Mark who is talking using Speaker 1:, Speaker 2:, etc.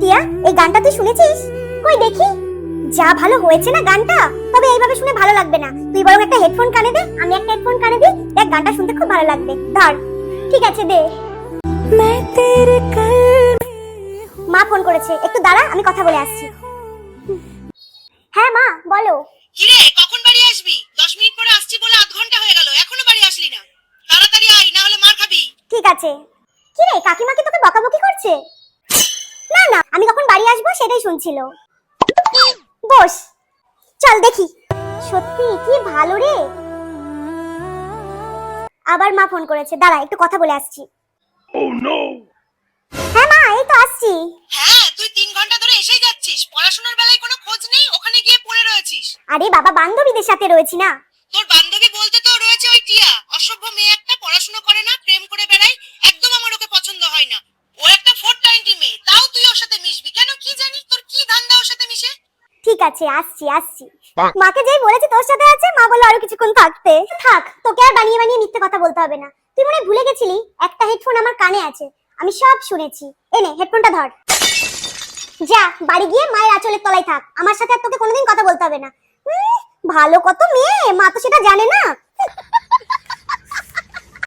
Speaker 1: টিয়া এই গানটা তুই শুনেছিস? কই দেখি। যা ভালো হয়েছে না গানটা তবে এইভাবে শুনে ভালো লাগবে না। তুই বরং একটা হেডফোন কানে দে আমি একটা হেডফোন কানে দিই দেখ গানটা শুনতে খুব ভালো লাগবে। ধর ঠিক আছে দে। মা ফোন করেছে একটু দাঁড়া আমি কথা বলে আসছি। হ্যাঁ মা বলো।
Speaker 2: কিরে কখন বাড়ি আসবি? 10 মিনিট পরে আসছি বলে আধ ঘণ্টা হয়ে গেল এখনও বাড়ি আসলি না। তাড়াতাড়ি আয় না হলে মার খাবি।
Speaker 1: ঠিক আছে। কিরে কাকিমা কি তোকে বকাবকি করছে? না আমি কখন বাড়ি আসব সেটাই শুনছিল। বস চল দেখি। সত্যি কি ভালো রে। আবার মা ফোন করেছে। দাঁড়া একটু কথা বলে আসছি। হ্যাঁ মা এই তো আসছি।
Speaker 2: হ্যাঁ তুই তিন ঘণ্টা ধরে এসেই যাচ্ছিস। পড়াশোনার বেলায় কোনো খোঁজ নেই? ওখানে গিয়ে পড়ে রয়েছিস।
Speaker 1: আরে বাবা বান্ধবীদের সাথে রয়েছি না।
Speaker 2: তোর বান্ধবী বলতে তো রয়েছে ওই টিয়া। অসভ্য মেয়ে একটা পড়াশোনা করে না প্রেম করে বেড়ায় একদম আমার ওকে পছন্দ হয় না ও একটা ফোর টোয়েন্টি মেয়ে তাও তুই ওর সাথে মিশবি কেন কি জানি তোর কি ধান্দা ওর সাথে মিশে
Speaker 1: ঠিক আছে আসছি আসছি। মাকে যেই বলেছি তোর সাথে আছে মা বলল আরও কিছুক্ষণ থাকতে। থাক তোকে আর বানিয়ে বানিয়ে মিথ্যে কথা বলতে হবে না। তুই মনে ভুলে গেছিলি? একটা হেডফোন আমার কানে আছে। আমি সব শুনেছি। এনে হেডফোনটা ধর। যা বাড়ি গিয়ে মায়ের আঁচলের তলায় থাক। আমার সাথে আর তোকে কোনোদিন কথা বলতে হবে না। ভালো কত মেয়ে। মা তো সেটা জানে না।